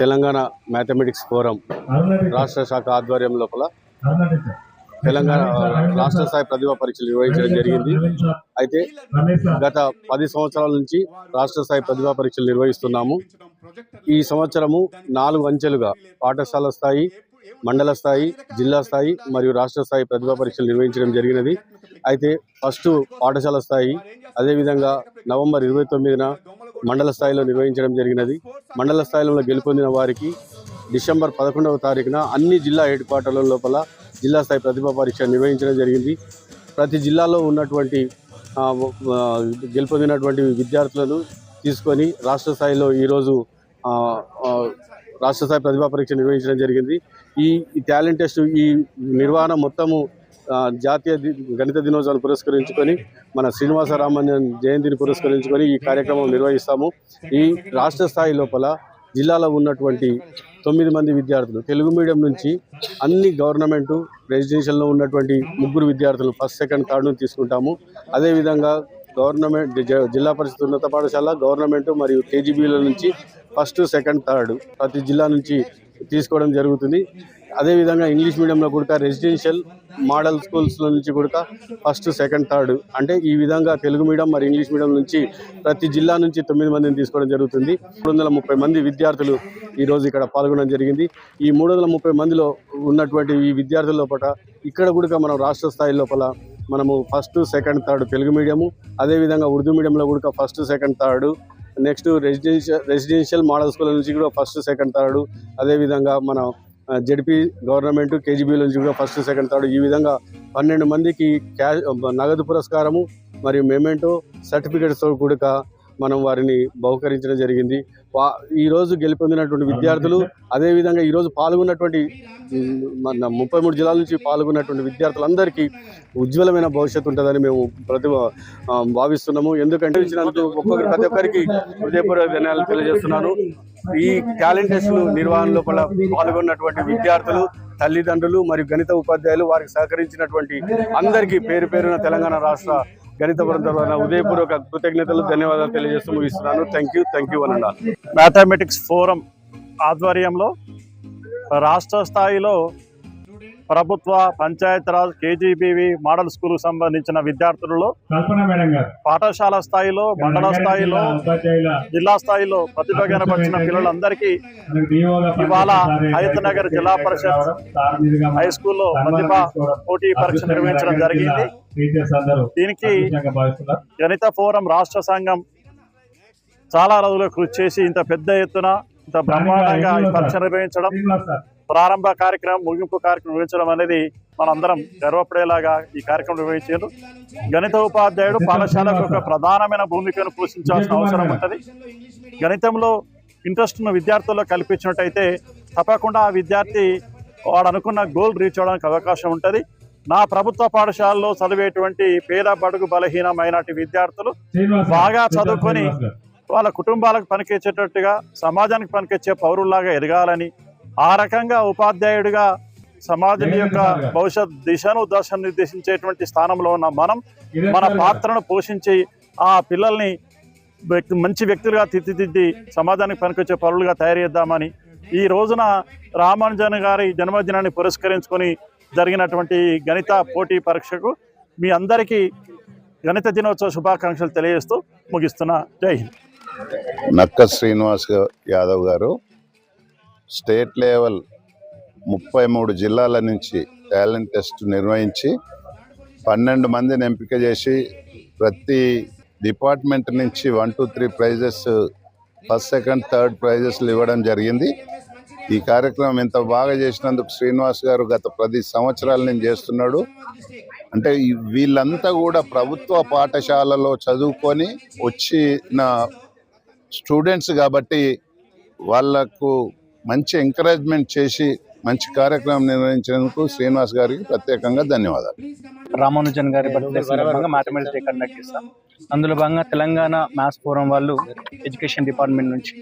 Telangana mathematics forum రాష్ట్ర శాఖ ఆధ్వర్యం లోపల తెలంగాణ రాష్ట్ర స్థాయి ప్రతిభా పరీక్షలు నిర్వహించడం జరిగింది. అయితే గత పది సంవత్సరాల నుంచి రాష్ట్ర స్థాయి ప్రతిభా పరీక్షలు నిర్వహిస్తున్నాము. ఈ సంవత్సరము నాలుగు అంచెలుగా పాఠశాల స్థాయి మండల స్థాయి జిల్లా స్థాయి మరియు రాష్ట్ర స్థాయి ప్రతిభా పరీక్షలు నిర్వహించడం జరిగినది. అయితే ఫస్ట్ పాఠశాల స్థాయి అదేవిధంగా నవంబర్ ఇరవై తొమ్మిదిన మండల స్థాయిలో నిర్వహించడం జరిగినది. మండల స్థాయిలో గెలుపొందిన వారికి డిసెంబర్ పదకొండవ తారీఖున అన్ని జిల్లా హెడ్ క్వార్టర్ల లోపల జిల్లా స్థాయి ప్రతిభా పరీక్ష నిర్వహించడం జరిగింది. ప్రతి జిల్లాలో ఉన్నటువంటి గెలుపొందినటువంటి విద్యార్థులను తీసుకొని రాష్ట్ర స్థాయిలో ఈరోజు రాష్ట్ర స్థాయి ప్రతిభా పరీక్ష నిర్వహించడం జరిగింది. ఈ టాలెంట్ టెస్ట్ ఈ నిర్వహణ మొత్తము జాతీయ గణిత దినోత్సవాన్ని పురస్కరించుకొని మన శ్రీనివాసరామన్య జయంతిని పురస్కరించుకొని ఈ కార్యక్రమం నిర్వహిస్తాము. ఈ రాష్ట్ర స్థాయి లోపల జిల్లాలో ఉన్నటువంటి తొమ్మిది మంది విద్యార్థులు తెలుగు మీడియం నుంచి అన్ని గవర్నమెంటు రెసిడెన్షియల్లో ఉన్నటువంటి ముగ్గురు విద్యార్థులు ఫస్ట్ సెకండ్ థర్డ్ను తీసుకుంటాము. అదేవిధంగా గవర్నమెంట్ జ- జిల్లా పరిషత్ ఉన్నత పాఠశాల గవర్నమెంట్ మరియు కేజీబీల నుంచి ఫస్ట్ సెకండ్ థర్డ్ ప్రతి జిల్లా నుంచి తీసుకోవడం జరుగుతుంది. అదేవిధంగా ఇంగ్లీష్ మీడియంలో కూడా రెసిడెన్షియల్ మోడల్ స్కూల్స్ నుంచి కూడా ఫస్ట్ సెకండ్ థర్డ్ అంటే ఈ విధంగా తెలుగు మీడియం మరి ఇంగ్లీష్ మీడియం నుంచి ప్రతి జిల్లా నుంచి తొమ్మిది మందిని తీసుకోవడం జరుగుతుంది. మూడు వందల ముప్పై మంది విద్యార్థులు ఈరోజు ఇక్కడ పాల్గొనడం జరిగింది. ఈ మూడు వందల ముప్పై మందిలో ఉన్నటువంటి ఈ విద్యార్థుల లోపల ఇక్కడ కూడా మనం రాష్ట్ర స్థాయి లోపల మనము first second third Telugu medium అదేవిధంగా ఉర్దూ మీడియంలో కూడా first second third next residential residential model school నుంచి కూడా ఫస్ట్ సెకండ్ థర్డ్. అదేవిధంగా మన జడ్పీ గవర్నమెంట్ కేజీబీ నుంచి కూడా ఫస్ట్ సెకండ్ థర్డ్. ఈ విధంగా పన్నెండు మందికి క్యాష్ నగదు పురస్కారము మరియు మెమెంటో సర్టిఫికేట్స్తో కూడా మనం వారిని బహుకరించడం జరిగింది. వా ఈరోజు గెలుపొందినటువంటి విద్యార్థులు అదేవిధంగా ఈరోజు పాల్గొన్నటువంటి మన ముప్పై మూడు జిల్లాల నుంచి పాల్గొన్నటువంటి విద్యార్థులందరికీ ఉజ్వలమైన భవిష్యత్తు ఉంటుందని మేము ప్రతి భావిస్తున్నాము. ఎందుకంటే ఒక్కొక్కరు ప్రతి ఒక్కరికి హృదయపూర్వక ధన్యాలు తెలియజేస్తున్నాను. ఈ టాలెంట్ టెస్ట్ నిర్వహణ లోపల పాల్గొన్నటువంటి విద్యార్థులు తల్లిదండ్రులు మరియు గణిత ఉపాధ్యాయులు వారికి సహకరించినటువంటి అందరికీ పేరు పేరున తెలంగాణ రాష్ట్ర గణిత బృందం తరఫున ఉదయపూర్వక కృతజ్ఞతలు ధన్యవాదాలు. తెలియజేస్తూ ముగిస్తున్నాను. థ్యాంక్ యూ థ్యాంక్ యూ అని మ్యాథమెటిక్స్ ఫోరం ఆధ్వర్యంలో రాష్ట్ర స్థాయిలో ప్రభుత్వ పంచాయతీరాజ్ కేజీబీవి మోడల్ స్కూల్ సంబంధించిన విద్యార్థులలో పాఠశాల స్థాయిలో మండల స్థాయిలో జిల్లా స్థాయిలో ప్రతిభ కనబరిచిన పిల్లలందరికీ ఇవాళ పనిచేసే హయత్ నగర్ జిల్లా పరిషత్ హై స్కూల్లో ప్రతిభ పోటీ పరీక్ష నిర్వహించడం జరిగింది. దీనికి గణిత ఫోరం రాష్ట్ర సంఘం చాలా రోజులు కృషి చేసి ఇంత పెద్ద ఎత్తున ఇంత బ్రహ్మాండంగా పరీక్ష నిర్వహించడం ప్రారంభ కార్యక్రమం ముగింపు కార్యక్రమం నిర్వహించడం అనేది మనందరం గర్వపడేలాగా ఈ కార్యక్రమం నిర్వహించారు గణిత ఉపాధ్యాయుడు పాఠశాలకు ఒక ప్రధానమైన భూమికను పోషించాల్సిన అవసరం ఉంటుంది గణితంలో ఇంట్రెస్ట్ ఉన్న విద్యార్థుల్లో కల్పించినట్టయితే తప్పకుండా ఆ విద్యార్థి వాడు అనుకున్న గోల్ రీచ్ అవడానికి అవకాశం ఉంటుంది నా ప్రభుత్వ పాఠశాలలో చదివేటువంటి పేద బడుగు బలహీనమైనటి విద్యార్థులు. బాగా చదువుకొని. వాళ్ళ కుటుంబాలకు పనికొచ్చేటట్టుగా సమాజానికి పనికొచ్చే పౌరుల్లాగా ఎదగాలని ఆ రకంగా ఉపాధ్యాయుడిగా సమాజం యొక్క భవిష్యత్ దిశను దశను నిర్దేశించేటువంటి స్థానంలో ఉన్న మనం మన. పాత్రను పోషించి ఆ పిల్లల్ని వ్యక్తి మంచి వ్యక్తులుగా తీర్చిదిద్ది సమాజానికి పనికొచ్చే పౌరులుగా తయారు చేద్దామని ఈ రోజున రామానుజన్ గారి జన్మదినాన్ని పురస్కరించుకొని జరిగినటువంటి గణిత పోటీ పరీక్షకు మీ అందరికీ గణిత దినోత్సవ శుభాకాంక్షలు తెలియజేస్తూ ముగిస్తున్నా. జై హింద్. నక్క శ్రీనివాస్ యాదవ్ గారు స్టేట్ లెవెల్ ముప్పై మూడు జిల్లాల నుంచి టాలెంట్ టెస్ట్ నిర్వహించి పన్నెండు మందిని ఎంపిక చేసి ప్రతి డిపార్ట్మెంట్ నుంచి one two three prizes first second third ప్రైజెస్లు ఇవ్వడం జరిగింది. ఈ కార్యక్రమం ఇంత బాగా చేసినందుకు శ్రీనివాస్ గారు గత పది సంవత్సరాల నుంచి చేస్తున్నాడు. అంటే వీళ్ళంతా కూడా ప్రభుత్వ పాఠశాలలో చదువుకొని వచ్చిన స్టూడెంట్స్ కాబట్టి వాళ్ళకు మంచి ఎంకరేజ్మెంట్ చేసి మంచి కార్యక్రమం నిర్వహించినందుకు శ్రీనివాస్ గారికి ప్రత్యేకంగా ధన్యవాదాలు. రామానుజన్ గారి బర్త్డే సందర్భంగా మ్యాథమెటిక్స్ డే కండక్ట్ చేస్తాం. అందులో భాగంగా తెలంగాణ మ్యాథ్స్ ఫోరం వాళ్ళు ఎడ్యుకేషన్ డిపార్ట్మెంట్ నుంచి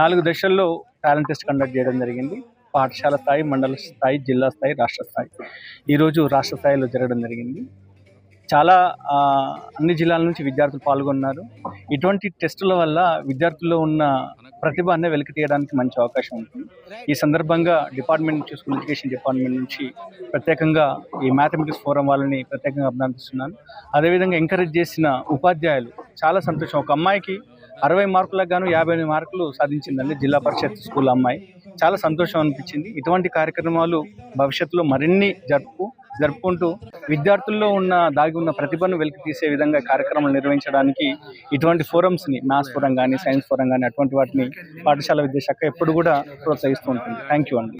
నాలుగు దశల్లో టాలెంట్ టెస్ట్ కండక్ట్ చేయడం జరిగింది. పాఠశాల స్థాయి మండల స్థాయి జిల్లా స్థాయి రాష్ట్ర స్థాయి. ఈరోజు రాష్ట్ర స్థాయిలో జరగడం జరిగింది. చాలా అన్ని జిల్లాల నుంచి విద్యార్థులు పాల్గొన్నారు. ఇటువంటి టెస్టుల వల్ల విద్యార్థుల్లో ఉన్న ప్రతిభ అనే వెలికి తీయడానికి మంచి అవకాశం ఉంటుంది. ఈ సందర్భంగా డిపార్ట్మెంట్ నుంచి స్కూల్ ఎడ్యుకేషన్ డిపార్ట్మెంట్ నుంచి ప్రత్యేకంగా ఈ మ్యాథమెటిక్స్ ఫోరం వాళ్ళని ప్రత్యేకంగా అభినందిస్తున్నాను. అదేవిధంగా ఎంకరేజ్ చేసిన ఉపాధ్యాయులు చాలా సంతోషం. ఒక అమ్మాయికి అరవై మార్కులకు గాను యాభై ఎనిమిది మార్కులు సాధించిందండి జిల్లా పరిషత్ స్కూల్ అమ్మాయి. చాలా సంతోషం అనిపించింది. ఇటువంటి కార్యక్రమాలు భవిష్యత్తులో మరిన్ని జరుపు జరుపుకుంటూ విద్యార్థుల్లో ఉన్న దాగి ఉన్న ప్రతిభను వెలికి తీసే విధంగా కార్యక్రమాలు నిర్వహించడానికి ఇటువంటి ఫోరమ్స్ని మ్యాథ్స్ ఫోరం కానీ సైన్స్ ఫోరం కానీ అటువంటి వాటిని పాఠశాల విద్యాశాఖ ఎప్పుడు కూడా ప్రోత్సహిస్తూ ఉంటుంది. థ్యాంక్ యూ అండి.